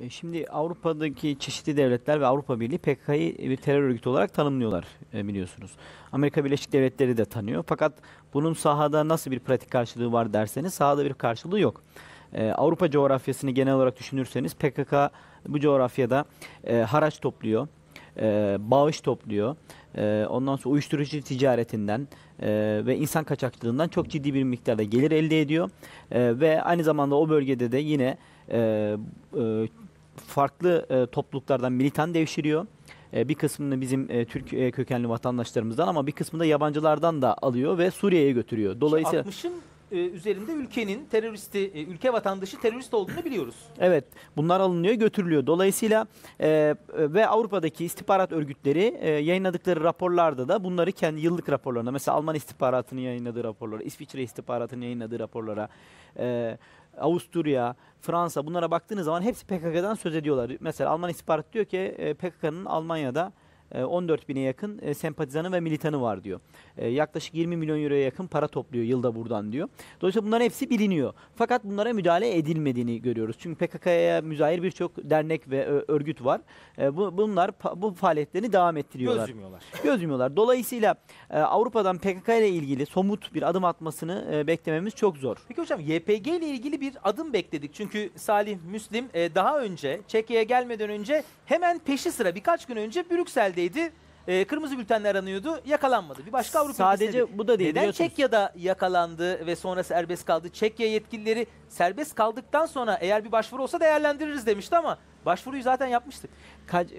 E, Şimdi Avrupa'daki çeşitli devletler ve Avrupa Birliği PKK'yı bir terör örgütü olarak tanımlıyorlar e, biliyorsunuz. Amerika Birleşik Devletleri de tanıyor. Fakat bunun sahada nasıl bir pratik karşılığı var derseniz sahada bir karşılığı yok. E, Avrupa coğrafyasını genel olarak düşünürseniz PKK bu coğrafyada e, haraç topluyor, bağış topluyor. Ondan sonra uyuşturucu ticaretinden ve insan kaçakçılığından çok ciddi bir miktarda gelir elde ediyor. Ve aynı zamanda o bölgede de yine farklı e, topluluklardan militan devşiriyor. E, bir kısmını bizim e, Türk e, kökenli vatandaşlarımızdan ama bir kısmını da yabancılardan da alıyor ve Suriye'ye götürüyor. Dolayısıyla 60'ın e, üzerinde ülkenin teröristi, e, ülke vatandaşı terörist olduğunu biliyoruz. Evet, bunlar alınıyor, götürülüyor. Dolayısıyla e, ve Avrupa'daki istihbarat örgütleri e, yayınladıkları raporlarda da bunları kendi yıllık raporlarına, mesela Alman istihbaratının yayınladığı raporlara, İsviçre istihbaratının yayınladığı raporlara, e, Avusturya, Fransa bunlara baktığınız zaman hepsi PKK'dan söz ediyorlar. Mesela Alman istihbarat diyor ki e, PKK'nın Almanya'da 14 bine yakın e, sempatizanı ve militanı var diyor. E, yaklaşık 20 milyon euroya yakın para topluyor yılda buradan diyor. Dolayısıyla bunların hepsi biliniyor. Fakat bunlara müdahale edilmediğini görüyoruz. Çünkü PKK'ya müzahir birçok dernek ve örgüt var. E, bu, bunlar bu faaliyetlerini devam ettiriyorlar. Göz yumuyorlar. Göz yumuyorlar. Dolayısıyla e, Avrupa'dan PKK ile ilgili somut bir adım atmasını e, beklememiz çok zor. Peki hocam YPG ile ilgili bir adım bekledik. Çünkü Salih Müslim e, daha önce Çekya'ya gelmeden önce hemen peşi sıra birkaç gün önce Brüksel'deydi. E, kırmızı bültenler aranıyordu. Yakalanmadı. Bir başka Avrupa Sadece ülkesi bu da değil, Neden biliyorsunuz. Çekya'da yakalandı ve sonra serbest kaldı? Çekya yetkilileri serbest kaldıktan sonra eğer bir başvuru olsa değerlendiririz demişti ama başvuruyu zaten yapmıştık.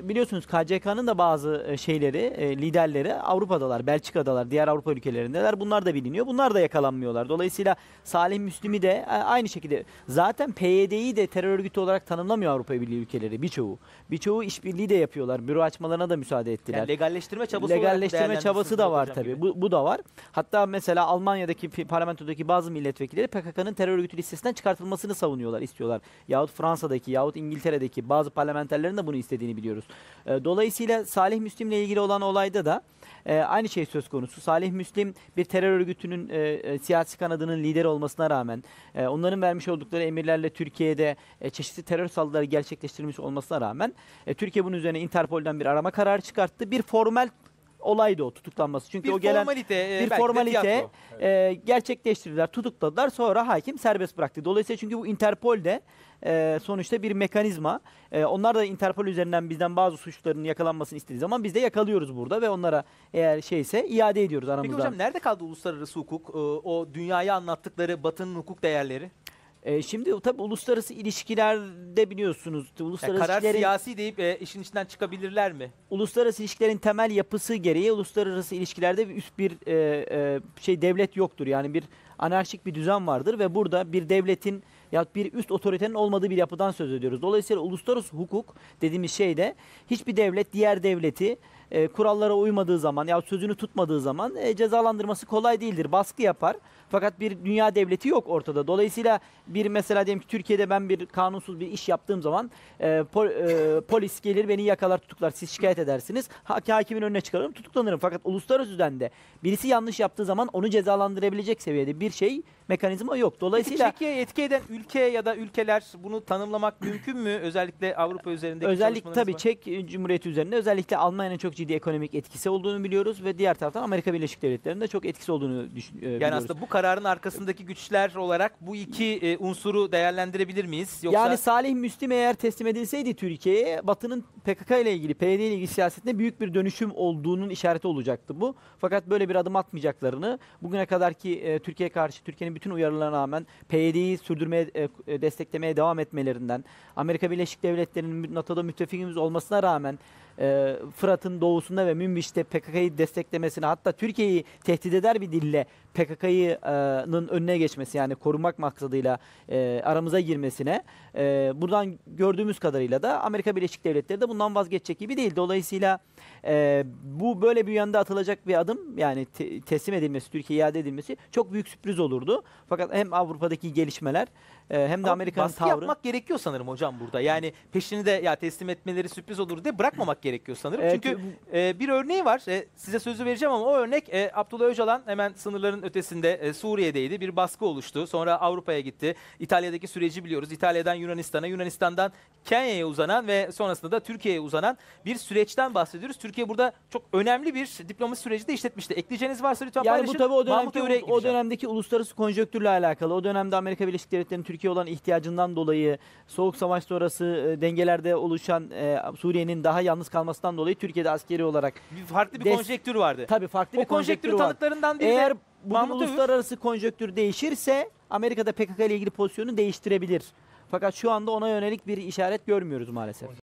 Biliyorsunuz KCK'nın da bazı e, şeyleri, e, liderleri Avrupa'dalar, Belçika'dalar, diğer Avrupa ülkelerindeler. Bunlar da biliniyor. Bunlar da yakalanmıyorlar. Dolayısıyla Salih Müslim'i de e, aynı şekilde zaten PYD'yi de terör örgütü olarak tanımlamıyor Avrupa Birliği ülkeleri birçoğu. Birçoğu işbirliği de yapıyorlar. Büro açmalarına da müsaade ettiler. Yani legalleştirme çabası Legalleştirme çabası da var tabii. Bu, bu da var. Hatta mesela Almanya'daki parlamentodaki bazı milletvekilleri PKK'nın terör örgütü listesinden çıkartılmasını savunuyorlar, istiyorlar. Yahut Fransa'daki yahut İngiltere'deki bazı parlamenterlerin de bunu istediğini biliyoruz. E, dolayısıyla Salih Müslim'le ilgili olan olayda da e, aynı şey söz konusu. Salih Müslim bir terör örgütünün e, e, siyasi kanadının lideri olmasına rağmen e, onların vermiş oldukları emirlerle Türkiye'de e, çeşitli terör saldırıları gerçekleştirilmiş olmasına rağmen e, Türkiye bunun üzerine Interpol'den bir arama kararı çıkarttı. Bir formal olaydı o tutuklanması. Çünkü Bir o gelen formalite, e, bir formalite e, gerçekleştirdiler, tutukladılar. Sonra hakim serbest bıraktı. Dolayısıyla çünkü bu Interpol de e, sonuçta bir mekanizma. E, onlar da Interpol üzerinden bizden bazı suçların yakalanmasını istediği zaman biz de yakalıyoruz burada ve onlara eğer şeyse iade ediyoruz Peki aramızdan. hocam nerede kaldı uluslararası hukuk? Ee, O dünyaya anlattıkları Batı'nın hukuk değerleri? E, şimdi tabii uluslararası ilişkilerde biliyorsunuz uluslararası karar ilişkilerin, siyasi deyip e, işin içinden çıkabilirler mi? uluslararası ilişkilerin temel yapısı gereği uluslararası ilişkilerde bir üst bir e, e, şey devlet yoktur. Yani bir anarşik bir düzen vardır ve burada bir devletin ya bir üst otoritenin olmadığı bir yapıdan söz ediyoruz. Dolayısıyla uluslararası hukuk dediğimiz şeyde hiçbir devlet diğer devleti e, kurallara uymadığı zaman ya sözünü tutmadığı zaman e, cezalandırması kolay değildir. Baskı yapar. Fakat bir dünya devleti yok ortada. Dolayısıyla bir mesela diyelim ki Türkiye'de ben bir kanunsuz bir iş yaptığım zaman e, pol- e, polis gelir beni yakalar tutuklar. Siz şikayet edersiniz. Ha- hakimin önüne çıkarırım tutuklanırım. Fakat uluslararası düzende birisi yanlış yaptığı zaman onu cezalandırabilecek seviyede bir şey mekanizma yok. Peki Dolayısıyla Çekya'ya etki eden ülke ya da ülkeler bunu tanımlamak mümkün mü? Özellikle Avrupa üzerindeki Özellikle tabii var. Çek Cumhuriyeti üzerinde özellikle Almanya'nın çok ciddi ekonomik etkisi olduğunu biliyoruz ve diğer taraftan Amerika Birleşik Devletleri'nin de çok etkisi olduğunu düşün, e, Yani biliyoruz. aslında bu kararın arkasındaki güçler olarak bu iki e, unsuru değerlendirebilir miyiz? Yoksa Yani Salih Müslim eğer teslim edilseydi Türkiye'ye Batı'nın PKK ile ilgili, PYD ile ilgili siyasetinde büyük bir dönüşüm olduğunun işareti olacaktı bu. Fakat böyle bir adım atmayacaklarını, bugüne kadarki e, Türkiye'ye karşı Türkiye'nin bütün uyarılarına rağmen PYD'yi sürdürmeye, e, desteklemeye devam etmelerinden, Amerika Birleşik Devletleri'nin NATO'da müttefikimiz olmasına rağmen e, Fırat'ın doğusunda ve Münbiş'te PKK'yı desteklemesine hatta Türkiye'yi tehdit eder bir dille PKK'nın önüne geçmesi yani korumak maksadıyla e, aramıza girmesine e, buradan gördüğümüz kadarıyla da Amerika Birleşik Devletleri de bundan vazgeçecek gibi değil. Dolayısıyla e, bu böyle bir yönde atılacak bir adım yani te- teslim edilmesi, Türkiye'ye iade edilmesi çok büyük sürpriz olurdu. Fakat hem Avrupa'daki gelişmeler e, hem de Amerika'nın tavrı. yapmak gerekiyor sanırım hocam burada. Yani peşini de ya teslim etmeleri sürpriz olur diye bırakmamak gerekiyor sanırım. Evet, Çünkü e, bir örneği var. E, size sözü vereceğim ama o örnek e, Abdullah Öcalan hemen sınırların ötesinde e, Suriye'deydi. Bir baskı oluştu. Sonra Avrupa'ya gitti. İtalya'daki süreci biliyoruz. İtalya'dan Yunanistan'a, Yunanistan'dan Kenya'ya uzanan ve sonrasında da Türkiye'ye uzanan bir süreçten bahsediyoruz. Türkiye burada çok önemli bir diplomasi süreci de işletmişti. Ekleyeceğiniz varsa lütfen Yani paylaşın. bu tabii o dönemki, o dönemdeki uluslararası konjonktürle alakalı. O dönemde Amerika Birleşik Devletleri'nin Türkiye olan ihtiyacından dolayı Soğuk Savaş sonrası e, dengelerde oluşan e, Suriye'nin daha yalnız kalmasından dolayı Türkiye'de askeri olarak Bir farklı bir konjektür vardı. tabii farklı o bir konjektürün var. tanıklarından biri Eğer de bugün Mahmut Övür. uluslararası konjonktür değişirse Amerika'da PKK ile ilgili pozisyonu değiştirebilir. Fakat şu anda ona yönelik bir işaret görmüyoruz maalesef.